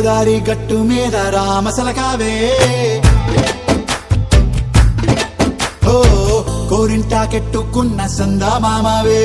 గోదారి గట్టు మీద రామసలకావే. ఓ కోరింటా కెట్టుకున్న సందా మామావే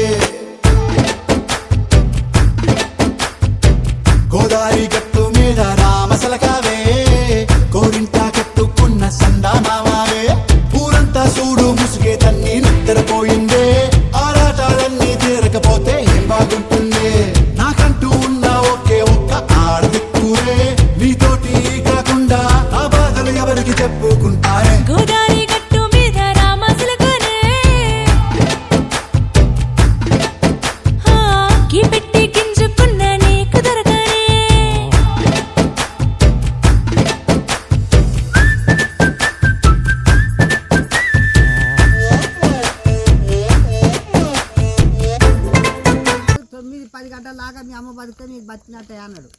దాకా మీ అమ్మ బతికితే మీకు బతికినట్టే అన్నాడు.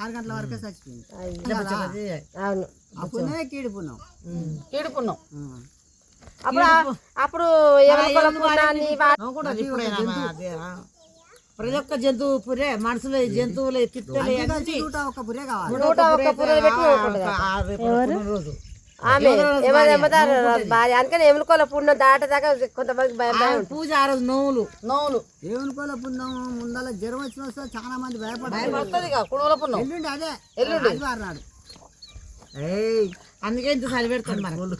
ఆరు గంటల వరకే చచ్చిపోయింది. అవును. అప్పుడే కీడిపున్నాం కీడుకున్నాం అప్పుడు అప్పుడు. ప్రతి ఒక్క జంతువు పురే మనుషులు జంతువులు నూట ఒక్క పురే కావాలి. రోజు ఆమె ఏమంటారు భార్య. అందుకని ఎముకల పుణ్యం దాటదాకా కొంతమంది భయం భయం ఉంటుంది. పూజ ఆ రోజు నోవులు నోవులు ఏమనుకోలే పుణ్యం ముందల జ్వరం వచ్చిన వస్తే చాలా మంది భయపడతారు. వస్తుంది ఇక కుడువల పుణ్యం ఎల్లుండి అదే. ఎల్లుండి. ఆదివారం నాడు. ఏయ్ అందుకే ఇంత చలి మనకు.